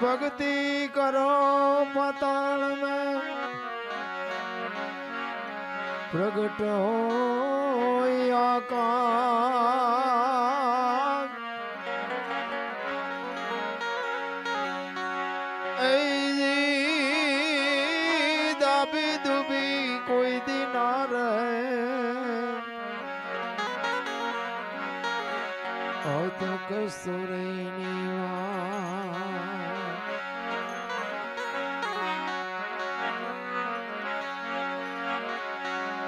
ભક્તિ કરો પતાળમાં પ્રગટ હોય આકાર દાબી દુબી કોઈ દિના રહે. અધક સુરેની વા